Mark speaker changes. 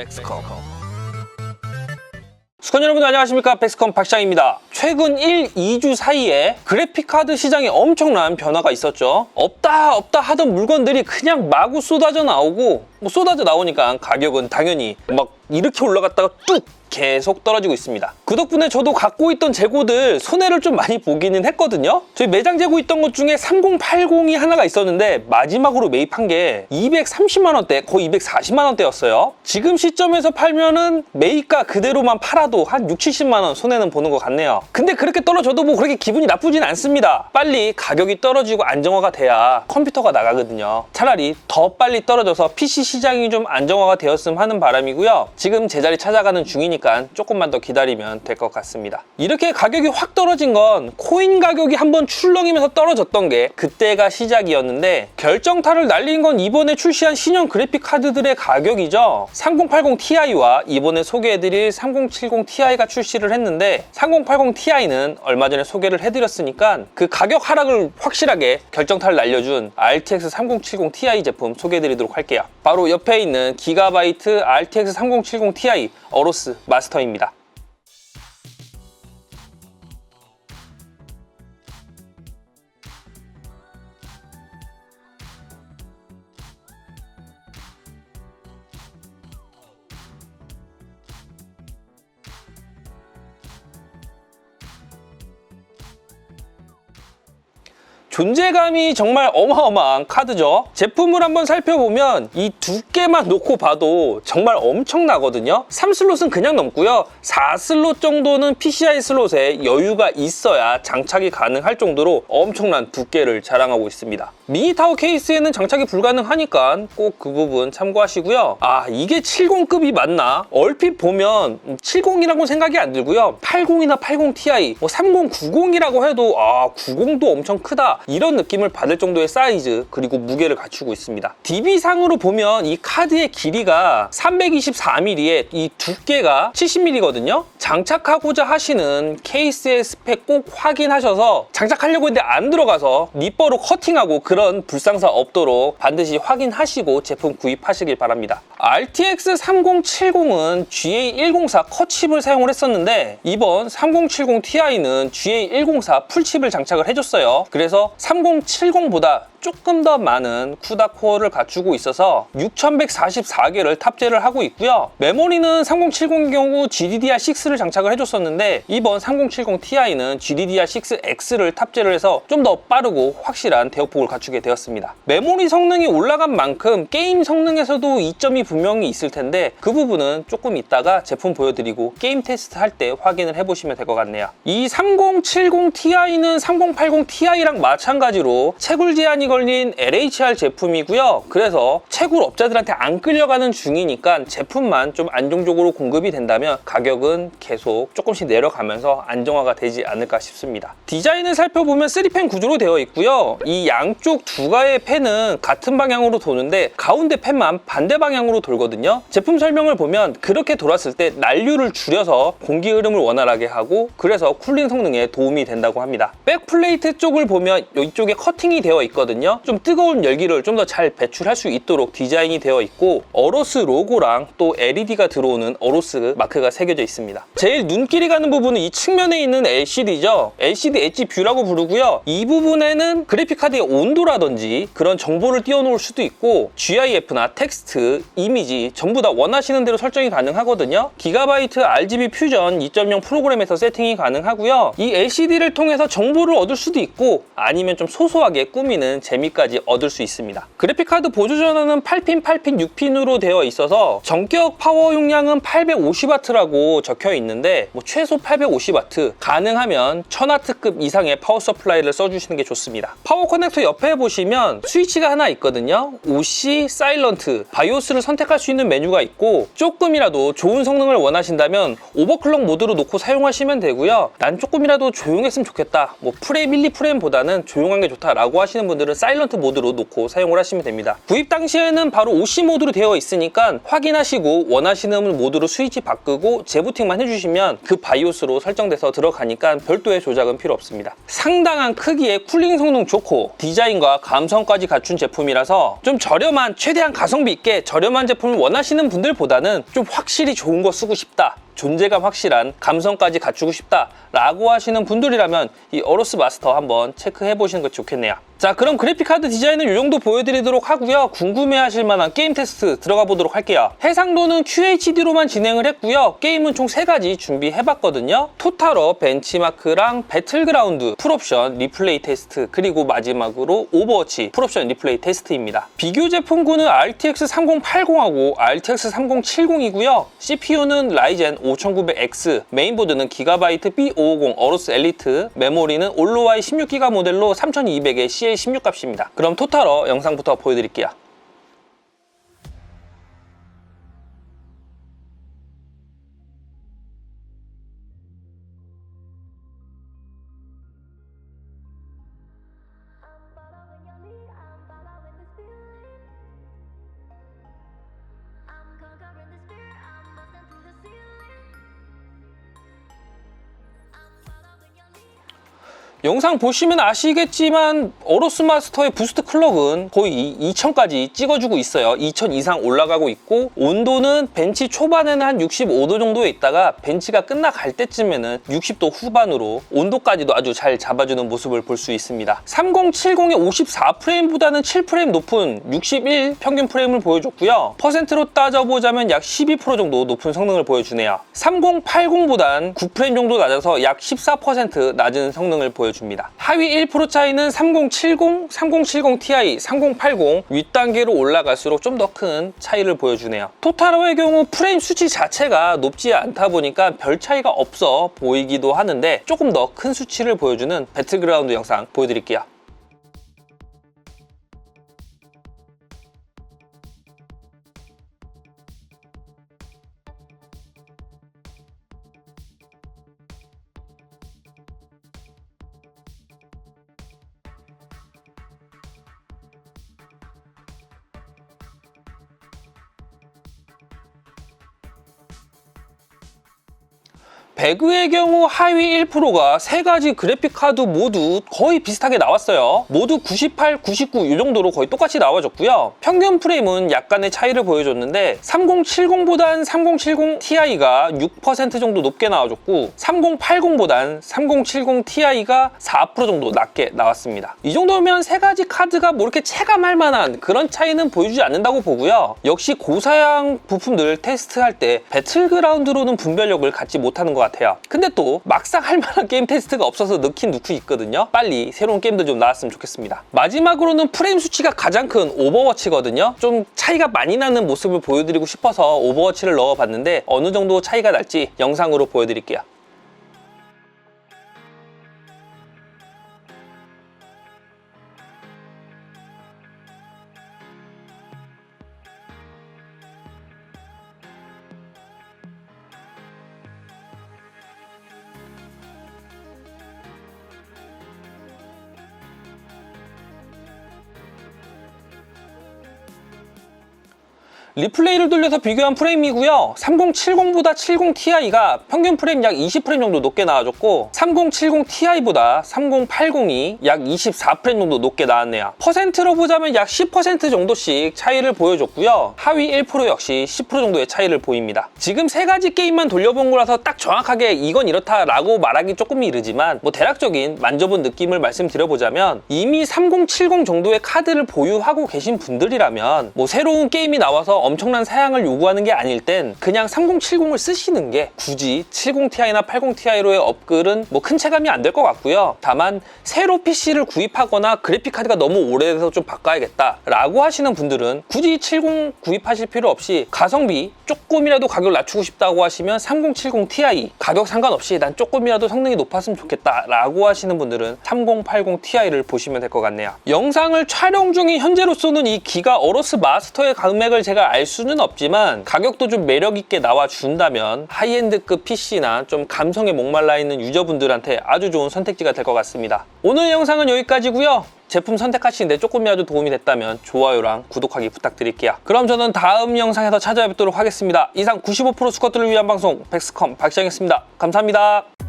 Speaker 1: 백스컴. 수건 여러분 안녕하십니까? 백스컴 박시장입니다. 최근 1, 2주 사이에 그래픽카드 시장에 엄청난 변화가 있었죠. 없다 없다 하던 물건들이 그냥 마구 쏟아져 나오고 뭐 쏟아져 나오니까 가격은 당연히 막 이렇게 올라갔다가 뚝 계속 떨어지고 있습니다. 그 덕분에 저도 갖고 있던 재고들 손해를 좀 많이 보기는 했거든요. 저희 매장 재고 있던 것 중에 3080이 하나가 있었는데 마지막으로 매입한 게 230만 원대, 거의 240만 원대였어요. 지금 시점에서 팔면은 매입가 그대로만 팔아도 한 6, 70만 원 손해는 보는 것 같네요. 근데 그렇게 떨어져도 뭐 그렇게 기분이 나쁘진 않습니다. 빨리 가격이 떨어지고 안정화가 돼야 컴퓨터가 나가거든요. 차라리 더 빨리 떨어져서 PC 시장이 좀 안정화가 되었으면 하는 바람이고요. 지금 제자리 찾아가는 중이니까 조금만 더 기다리면 될 것 같습니다. 이렇게 가격이 확 떨어진 건 코인 가격이 한번 출렁이면서 떨어졌던 게 그때가 시작이었는데 결정타를 날린 건 이번에 출시한 신형 그래픽 카드들의 가격이죠. 3080 Ti와 이번에 소개해드릴 3070 Ti가 출시를 했는데 3080 Ti는 얼마 전에 소개를 해드렸으니까 그 가격 하락을 확실하게 결정타를 날려준 RTX 3070 Ti 제품 소개해드리도록 할게요. 바로 옆에 있는 기가바이트 RTX 3070 Ti 어로스 마스터입니다. 존재감이 정말 어마어마한 카드죠. 제품을 한번 살펴보면 이 두께만 놓고 봐도 정말 엄청나거든요. 3슬롯은 그냥 넘고요. 4슬롯 정도는 PCI 슬롯에 여유가 있어야 장착이 가능할 정도로 엄청난 두께를 자랑하고 있습니다. 미니타워 케이스에는 장착이 불가능하니까 꼭 그 부분 참고하시고요. 아 이게 70급이 맞나? 얼핏 보면 70이라고 생각이 안 들고요. 80이나 80 Ti, 뭐 3090이라고 해도 아 90도 엄청 크다 이런 느낌을 받을 정도의 사이즈 그리고 무게를 갖추고 있습니다. DB상으로 보면 이 카드의 길이가 324mm에 이 두께가 70mm거든요. 장착하고자 하시는 케이스의 스펙 꼭 확인하셔서 장착하려고 했는데 안 들어가서 니퍼로 커팅하고 그런 불상사 없도록 반드시 확인하시고 제품 구입하시길 바랍니다. RTX 3070은 GA104 컷칩을 사용을 했었는데 이번 3070 Ti는 GA104 풀칩을 장착을 해줬어요. 그래서 3070보다 조금 더 많은 쿠다 코어를 갖추고 있어서 6144개를 탑재를 하고 있고요. 메모리는 3070 경우 GDDR6를 장착을 해줬었는데 이번 3070 Ti는 GDDR6X를 탑재를 해서 좀 더 빠르고 확실한 대역폭을 갖추게 되었습니다. 메모리 성능이 올라간 만큼 게임 성능에서도 이점이 분명히 있을 텐데 그 부분은 조금 이따가 제품 보여드리고 게임 테스트 할 때 확인을 해보시면 될 것 같네요. 이 3070 Ti는 3080 Ti랑 마찬가지로 채굴 제한이 걸린 LHR 제품이고요. 그래서 채굴 업자들한테 안 끌려가는 중이니까 제품만 좀 안정적으로 공급이 된다면 가격은 계속 조금씩 내려가면서 안정화가 되지 않을까 싶습니다. 디자인을 살펴보면 3펜 구조로 되어 있고요. 이 양쪽 두 가의 펜은 같은 방향으로 도는데 가운데 펜만 반대 방향으로 돌거든요. 제품 설명을 보면 그렇게 돌았을 때 난류를 줄여서 공기 흐름을 원활하게 하고 그래서 쿨링 성능에 도움이 된다고 합니다. 백 플레이트 쪽을 보면 이쪽에 커팅이 되어 있거든요. 좀 뜨거운 열기를 좀 더 잘 배출할 수 있도록 디자인이 되어 있고 어로스 로고랑 또 LED가 들어오는 어로스 마크가 새겨져 있습니다. 제일 눈길이 가는 부분은 이 측면에 있는 LCD죠. LCD 엣지 뷰라고 부르고요. 이 부분에는 그래픽카드의 온도라든지 그런 정보를 띄워놓을 수도 있고 GIF나 텍스트, 이미지 전부 다 원하시는 대로 설정이 가능하거든요. 기가바이트 RGB 퓨전 2.0 프로그램에서 세팅이 가능하고요. 이 LCD를 통해서 정보를 얻을 수도 있고 아니면 좀 소소하게 꾸미는 재미까지 얻을 수 있습니다. 그래픽카드 보조 전원은 8핀, 8핀, 6핀으로 되어 있어서 전격 파워 용량은 850W라고 적혀 있는데 뭐 최소 850W 가능하면 1000W급 이상의 파워 서플라이를 써주시는 게 좋습니다. 파워 커넥터 옆에 보시면 스위치가 하나 있거든요. OC, 사일런트, 바이오스를 선택할 수 있는 메뉴가 있고 조금이라도 좋은 성능을 원하신다면 오버클럭 모드로 놓고 사용하시면 되고요. 난 조금이라도 조용했으면 좋겠다. 뭐 프레임 1, 2프레임보다는 조용한 게 좋다라고 하시는 분들은 사일런트 모드로 놓고 사용을 하시면 됩니다. 구입 당시에는 바로 OC 모드로 되어 있으니까 확인하시고 원하시는 모드로 스위치 바꾸고 재부팅만 해주시면 그 바이오스로 설정돼서 들어가니까 별도의 조작은 필요 없습니다. 상당한 크기의 쿨링 성능 좋고 디자인과 감성까지 갖춘 제품이라서 좀 저렴한 최대한 가성비 있게 저렴한 제품을 원하시는 분들보다는 좀 확실히 좋은 거 쓰고 싶다. 존재감 확실한 감성까지 갖추고 싶다라고 하시는 분들이라면 이 어로스 마스터 한번 체크해 보시는 것 좋겠네요. 자 그럼 그래픽카드 디자인은 이 정도 보여드리도록 하고요. 궁금해하실 만한 게임 테스트 들어가 보도록 할게요. 해상도는 QHD로만 진행을 했고요. 게임은 총 3가지 준비해봤거든요. 토탈어, 벤치마크랑 배틀그라운드, 풀옵션, 리플레이 테스트 그리고 마지막으로 오버워치, 풀옵션 리플레이 테스트입니다. 비교 제품군은 RTX 3080하고 RTX 3070이고요. CPU는 라이젠 5900X, 메인보드는 기가바이트 B550 어로스 엘리트, 메모리는 올로와이 16기가 모델로 3200의 CA16 값입니다. 그럼 토탈어 영상부터 보여드릴게요. 영상 보시면 아시겠지만 어로스 마스터의 부스트 클럭은 거의 2000까지 찍어주고 있어요. 2000 이상 올라가고 있고 온도는 벤치 초반에는 한 65도 정도에 있다가 벤치가 끝나갈 때쯤에는 60도 후반으로 온도까지도 아주 잘 잡아주는 모습을 볼 수 있습니다. 3070의 54프레임보다는 7프레임 높은 61 평균 프레임을 보여줬고요. 퍼센트로 따져보자면 약 12% 정도 높은 성능을 보여주네요. 3080보단 9프레임 정도 낮아서 약 14% 낮은 성능을 보여 줍니다. 하위 1% 차이는 3070, 3070 Ti, 3080 윗단계로 올라갈수록 좀 더 큰 차이를 보여주네요. 토탈어의 경우 프레임 수치 자체가 높지 않다 보니까 별 차이가 없어 보이기도 하는데 조금 더 큰 수치를 보여주는 배틀그라운드 영상 보여드릴게요. 배그의 경우 하위 1%가 세 가지 그래픽 카드 모두 거의 비슷하게 나왔어요. 모두 98, 99 이 정도로 거의 똑같이 나와줬고요. 평균 프레임은 약간의 차이를 보여줬는데 3070보단 3070 Ti가 6% 정도 높게 나와줬고 3080보단 3070 Ti가 4% 정도 낮게 나왔습니다. 이 정도면 세 가지 카드가 뭐 이렇게 체감할 만한 그런 차이는 보여주지 않는다고 보고요. 역시 고사양 부품들 테스트할 때 배틀그라운드로는 분별력을 갖지 못하는 것 같아요. 근데 또 막상 할 만한 게임 테스트가 없어서 넣긴 넣고 있거든요. 빨리 새로운 게임도 좀 나왔으면 좋겠습니다. 마지막으로는 프레임 수치가 가장 큰 오버워치거든요. 좀 차이가 많이 나는 모습을 보여드리고 싶어서 오버워치를 넣어봤는데 어느 정도 차이가 날지 영상으로 보여드릴게요. 리플레이를 돌려서 비교한 프레임이고요. 3070보다 70 Ti가 평균 프레임 약 20프레임 정도 높게 나와줬고 3070 Ti보다 3080이 약 24프레임 정도 높게 나왔네요. 퍼센트로 보자면 약 10% 정도씩 차이를 보여줬고요. 하위 1% 역시 10% 정도의 차이를 보입니다. 지금 세 가지 게임만 돌려본 거라서 딱 정확하게 이건 이렇다라고 말하기 조금 이르지만 뭐 대략적인 만져본 느낌을 말씀드려보자면 이미 3070 정도의 카드를 보유하고 계신 분들이라면 뭐 새로운 게임이 나와서 엄청난 사양을 요구하는 게 아닐 땐 그냥 3070을 쓰시는 게 굳이 70ti나 80ti로의 업글은 뭐 큰 체감이 안 될 것 같고요. 다만 새로 PC를 구입하거나 그래픽 카드가 너무 오래돼서 좀 바꿔야겠다 라고 하시는 분들은 굳이 70 구입하실 필요 없이 가성비 조금이라도 가격을 낮추고 싶다고 하시면 3070 Ti 가격 상관없이 난 조금이라도 성능이 높았으면 좋겠다 라고 하시는 분들은 3080 Ti를 보시면 될 것 같네요. 영상을 촬영 중인 현재로서는 이 기가 어로스 마스터의 금액을 제가 알 수는 없지만 가격도 좀 매력 있게 나와준다면 하이엔드급 PC나 좀 감성에 목말라 있는 유저분들한테 아주 좋은 선택지가 될 것 같습니다. 오늘 영상은 여기까지고요. 제품 선택하시는데 조금이라도 도움이 됐다면 좋아요랑 구독하기 부탁드릴게요. 그럼 저는 다음 영상에서 찾아뵙도록 하겠습니다. 이상 95% 스쿼트를 위한 방송 백스컴 박시영이었습니다. 감사합니다.